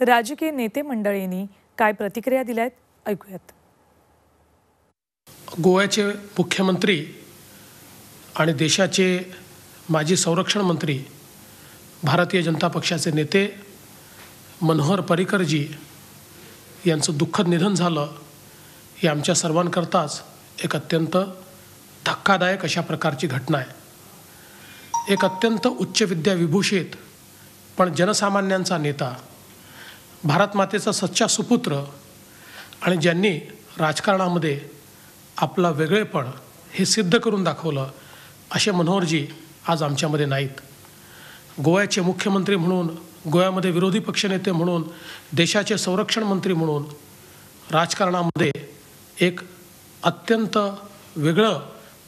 राजकीय नेते मंडळींनी काय प्रतिक्रिया दिल्यात? ऐकूयात. गोव्याचे मुख्यमंत्री आणि देशाचे माजी संरक्षण मंत्री भारतीय जनता पक्षाचे नेते मनोहर पर्रिकरजी यांचं दुःखद निधन झालं हे आमच्या सर्वांकरताच एक अत्यंत धक्कादायक अशा प्रकारची घटना आहे. एक अत्यंत उच्च विद्या विभूषित पण जनसामान्यांचा नेता भारतमातेचा सच्चा सुपुत्र आणि ज्यांनी राजकारणामध्ये आपला वेगळेपण हे सिद्ध करून दाखवलं असे मनोहरजी आज आमच्यामध्ये नाहीत. गोव्याचे मुख्यमंत्री म्हणून गोव्यामध्ये विरोधी पक्षनेते म्हणून देशाचे संरक्षण मंत्री म्हणून राजकारणामध्ये एक अत्यंत वेगळं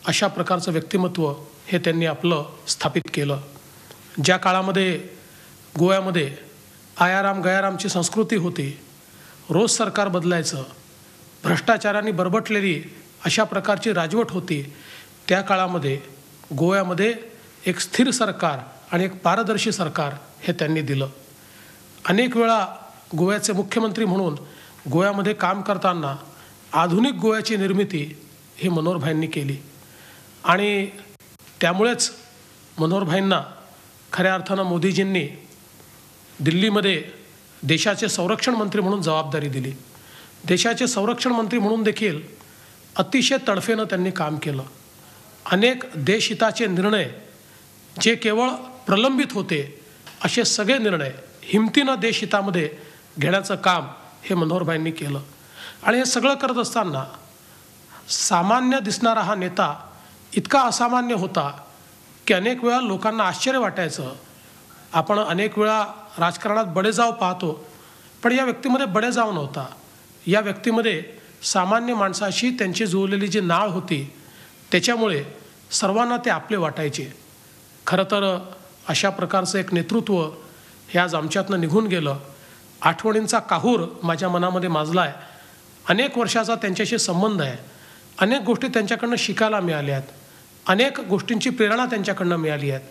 अशा प्रकारचं व्यक्तिमत्व हे त्यांनी आपलं स्थापित केलं. ज्या काळामध्ये गोव्यामध्ये आयाराम गयारामची संस्कृती होती. रोज सरकार बदलायचं. भ्रष्टाचाराने बरबटलेली अशा प्रकारची राजवट होती. त्या काळामध्ये गोव्यामध्ये एक स्थिर सरकार आणि एक पारदर्शी सरकार हे त्यांनी दिलं. अनेक वेळा गोव्याचे मुख्यमंत्री म्हणून गोव्यामध्ये काम करताना आधुनिक गोव्याची निर्मिती ही मनोहरभाईंनी केली. आणि त्यामुळेच मनोहरभाईंना खऱ्या अर्थानं मोदीजींनी दिल्लीमध्ये देशाचे संरक्षण मंत्री म्हणून जबाबदारी दिली. देशाचे संरक्षण मंत्री म्हणून देखील अतिशय तडफेनं त्यांनी काम केलं. अनेक देशहिताचे निर्णय जे केवळ प्रलंबित होते असे सगळे निर्णय हिमतीनं देशहितामध्ये घेण्याचं काम हे मनोहरभाईंनी केलं. आणि हे सगळं करत असताना सामान्य दिसणारा हा नेता इतका असामान्य होता की अनेक वेळा लोकांना आश्चर्य वाटायचं आपण अनेक वेळा राजकारणात बडेजाव पाहतो पण या व्यक्तीमध्ये बडेजाव नव्हता. या व्यक्तीमध्ये सामान्य माणसाशी त्यांची जुळलेली जी नाळ होती त्याच्यामुळे सर्वांना ते आपले वाटायचे. खरं तर अशा प्रकारचं एक नेतृत्व हे आज आमच्यातनं निघून गेलं. आठवणींचा काहूर माझ्या मनामध्ये माजला आहे अनेक वर्षाचा त्यांच्याशी संबंध आहे. अनेक गोष्टी त्यांच्याकडनं शिकायला मिळाल्या आहेत. अनेक गोष्टींची प्रेरणा त्यांच्याकडनं मिळाली आहेत.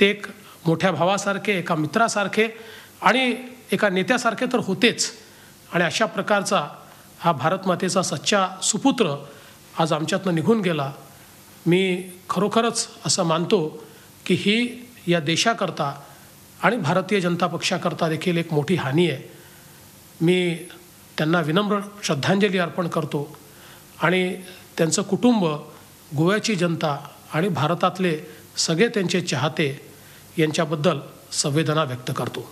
ते एक मोठ्या भावासारखे एका मित्रासारखे आणि एका नेत्यासारखे तर होतेच. आणि अशा प्रकारचा हा भारतमातेचा सच्चा सुपुत्र आज आमच्यातनं निघून गेला. मी खरोखरच असं मानतो की ही या देशाकरता आणि भारतीय जनता पक्षाकरता देखील एक मोठी हानी आहे. मी त्यांना विनम्र श्रद्धांजली अर्पण करतो आणि त्यांचं कुटुंब गोव्याची जनता आणि भारतातले सगळे त्यांचे चाहते यांच्याबद्दल संवेदना व्यक्त करतो.